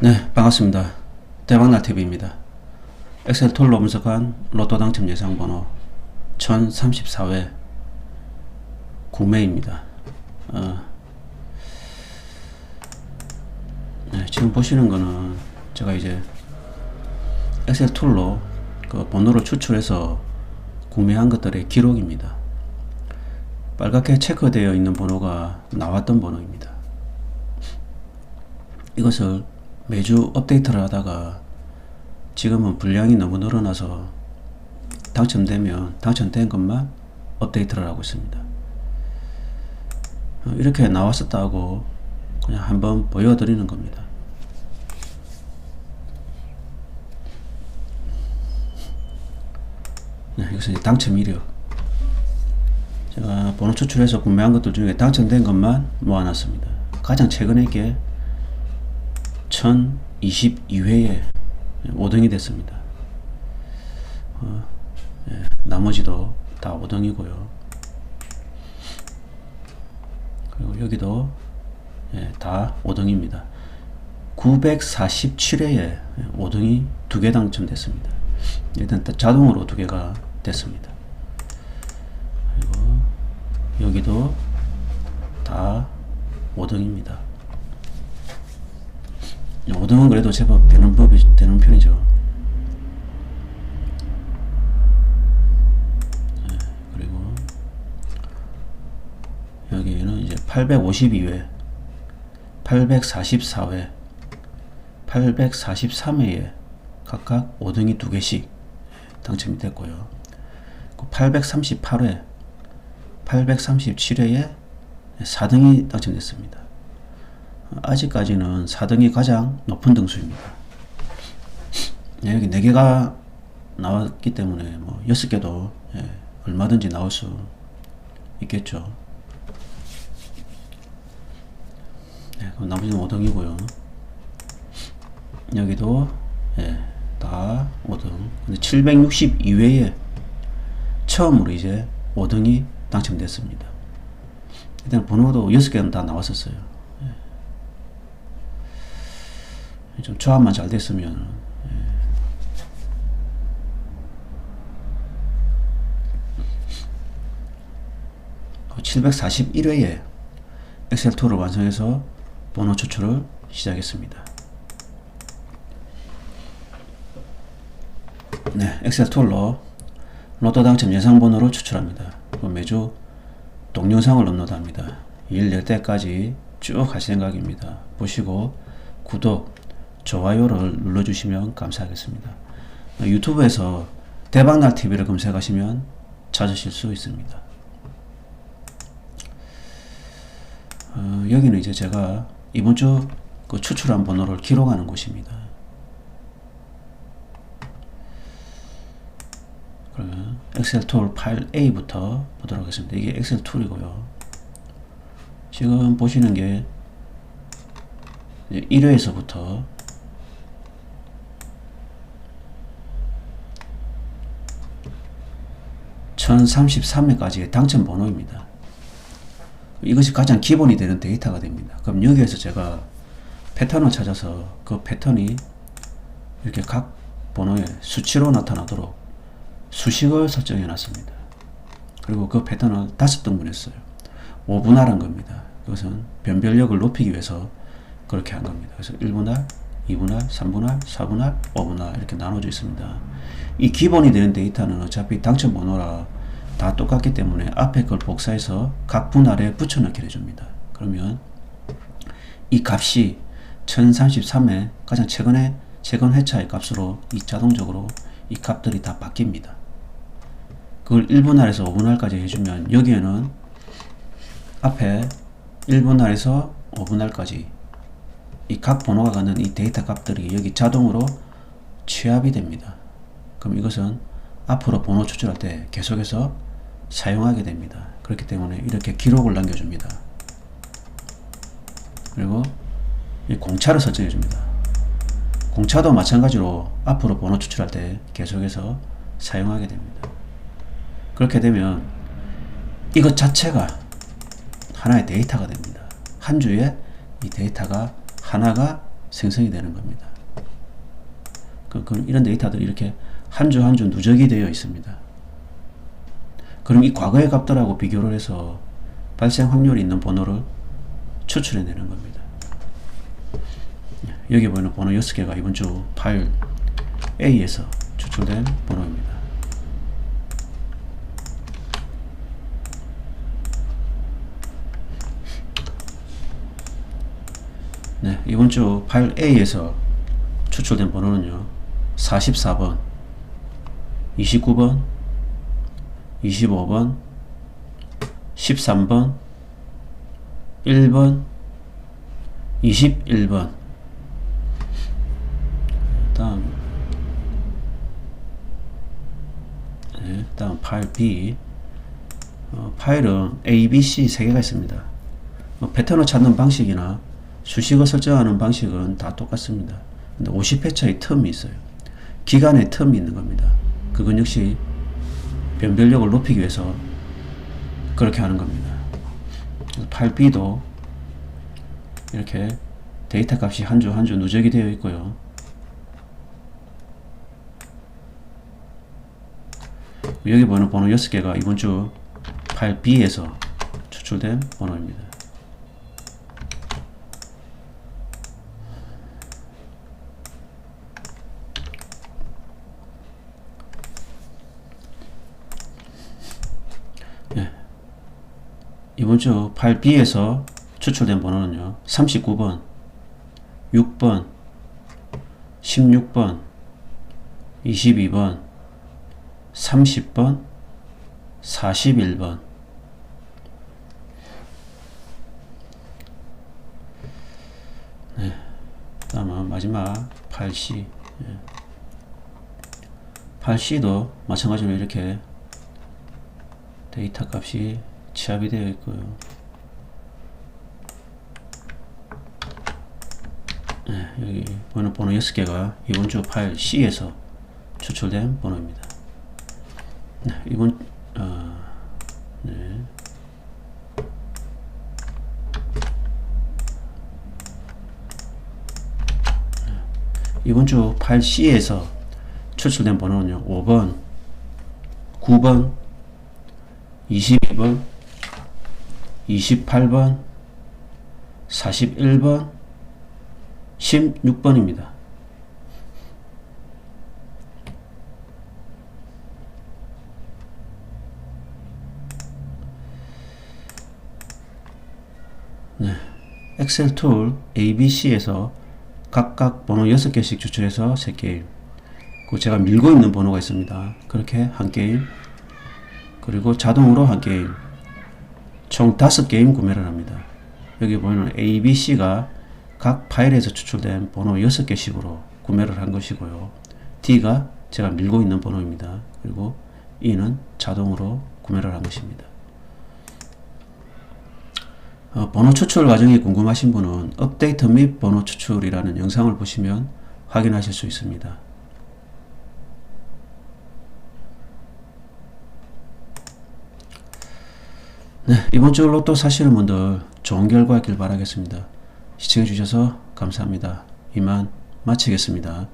네, 반갑습니다. 대박날 TV입니다. 엑셀 툴로 분석한 로또 당첨 예상 번호 1034회 구매입니다. 어, 네, 지금 보시는 거는 제가 이제 엑셀 툴로 그 번호를 추출해서 구매한 것들의 기록입니다. 빨갛게 체크되어 있는 번호가 나왔던 번호입니다. 이것을 매주 업데이트를 하다가 지금은 분량이 너무 늘어나서 당첨되면 당첨된 것만 업데이트를 하고 있습니다. 어, 이렇게 나왔었다고 그냥 한번 보여드리는 겁니다. 네, 이것은 당첨 이력. 제가 번호 추출해서 구매한 것들 중에 당첨된 것만 모아놨습니다. 가장 최근에 게 1022회에 5등이 됐습니다. 어, 예, 나머지도 다 5등이고요. 그리고 여기도 예, 다 5등입니다. 947회에 5등이 두 개 당첨됐습니다. 일단 다 자동으로 두 개가 됐습니다. 그리고 여기도 다 5등입니다. 5등은 그래도 제법 되는 법이 되는 편이죠. 네, 그리고 여기는 이제 852회, 844회, 843회에 각각 5등이 두 개씩 당첨이 됐고요. 838회, 837회에 4등이 당첨됐습니다. 아직까지는 4등이 가장 높은 등수입니다. 예, 여기 4개가 나왔기 때문에 뭐 6개도 예, 얼마든지 나올 수 있겠죠. 네, 그럼 나머지는 5등이고요. 여기도 예, 다 5등. 근데 762회에 처음으로 이제 5등이 당첨됐습니다. 일단 번호도 6개는 다 나왔었어요. 좀 조합만 잘 됐으면 예. 741회에 엑셀 툴을 완성해서 번호 추출을 시작했습니다. 네, 엑셀 툴로 로또 당첨 예상 번호를 추출합니다. 그리고 매주 동영상을 업로드합니다. 일 낼 때까지 쭉 할 생각입니다. 보시고 구독, 좋아요를 눌러주시면 감사하겠습니다. 유튜브에서 대박날 TV를 검색하시면 찾으실 수 있습니다. 어, 여기는 이제 제가 이번 주 그 추출한 번호를 기록하는 곳입니다. 그러면 엑셀 툴 파일 A부터 보도록 하겠습니다. 이게 엑셀 툴이고요. 지금 보시는 게 1회에서부터 1033회까지의 당첨 번호입니다. 이것이 가장 기본이 되는 데이터가 됩니다. 그럼 여기에서 제가 패턴을 찾아서 그 패턴이 이렇게 각 번호에 수치로 나타나도록 수식을 설정해 놨습니다. 그리고 그 패턴을 다섯 등분했어요. 5분할한 겁니다. 그것은 변별력을 높이기 위해서 그렇게 한 겁니다. 그래서 1분할, 2분할, 3분할, 4분할, 5분할 이렇게 나눠져 있습니다. 이 기본이 되는 데이터는 어차피 당첨 번호라 다 똑같기 때문에 앞에 걸 복사해서 각 분할에 붙여넣기를 해줍니다. 그러면 이 값이 1033의 가장 최근에 최근 회차의 값으로 이 자동적으로 이 값들이 다 바뀝니다. 그걸 1분할에서 5분할까지 해주면 여기에는 앞에 1분할에서 5분할까지 이 각 번호가 갖는 이 데이터 값들이 여기 자동으로 취합이 됩니다. 그럼 이것은 앞으로 번호 추출할 때 계속해서 사용하게 됩니다. 그렇기 때문에 이렇게 기록을 남겨줍니다. 그리고 이 공차를 설정해 줍니다. 공차도 마찬가지로 앞으로 번호 추출할 때 계속해서 사용하게 됩니다. 그렇게 되면 이것 자체가 하나의 데이터가 됩니다. 한 주에 이 데이터가 하나가 생성이 되는 겁니다. 그, 그 이런 데이터들이 이렇게 한 주 한주 누적이 되어 있습니다. 그럼 이 과거의 값들하고 비교를 해서 발생 확률이 있는 번호를 추출해내는 겁니다. 여기 보이는 번호 6개가 이번 주 파일 A에서 추출된 번호입니다. 네, 이번 주 파일 A에서 추출된 번호는요. 44번, 29번, 25번, 13번, 1번, 21번. 다음 네, 다음 파일 B 어, 파일은 A, B, C 세 개가 있습니다. 뭐 패턴을 찾는 방식이나 수식어 설정하는 방식은 다 똑같습니다. 근데 50회차의 텀이 있어요. 기간의 텀이 있는 겁니다. 그건 역시 변별력을 높이기 위해서 그렇게 하는 겁니다. 파일 B도 이렇게 데이터 값이 한 주 한 주 누적이 되어 있고요. 여기 보는 번호 6개가 이번 주 파일 B에서 추출된 번호입니다. 이번 주 파일 B에서 추출된 번호는요. 39번, 6번, 16번, 22번, 30번, 41번. 네. 다음은 마지막 8C. 예. 8C도 마찬가지로 이렇게 데이터 값이 취합이 되어 있고요. 네, 여기 보는 번호 6개가 이번 주 파일 C에서 추출된 번호입니다. 네, 이번 어, 네. 이번 주 파일 C에서 추출된 번호는요. 5번, 9번, 22번, 28번, 41번, 16번입니다. 네. 엑셀 툴 ABC에서 각각 번호 6개씩 추출해서 3게임 그 제가 밀고 있는 번호가 있습니다. 그렇게 한 게임 그리고 자동으로 한 게임 총 5게임 구매를 합니다. 여기 보이는 A, B, C가 각 파일에서 추출된 번호 6개씩으로 구매를 한 것이고요. D가 제가 밀고 있는 번호입니다. 그리고 E는 자동으로 구매를 한 것입니다. 어, 번호 추출 과정이 궁금하신 분은 업데이트 및 번호 추출이라는 영상을 보시면 확인하실 수 있습니다. 네, 이번 주 로또 사시는 분들 좋은 결과 있길 바라겠습니다. 시청해 주셔서 감사합니다. 이만 마치겠습니다.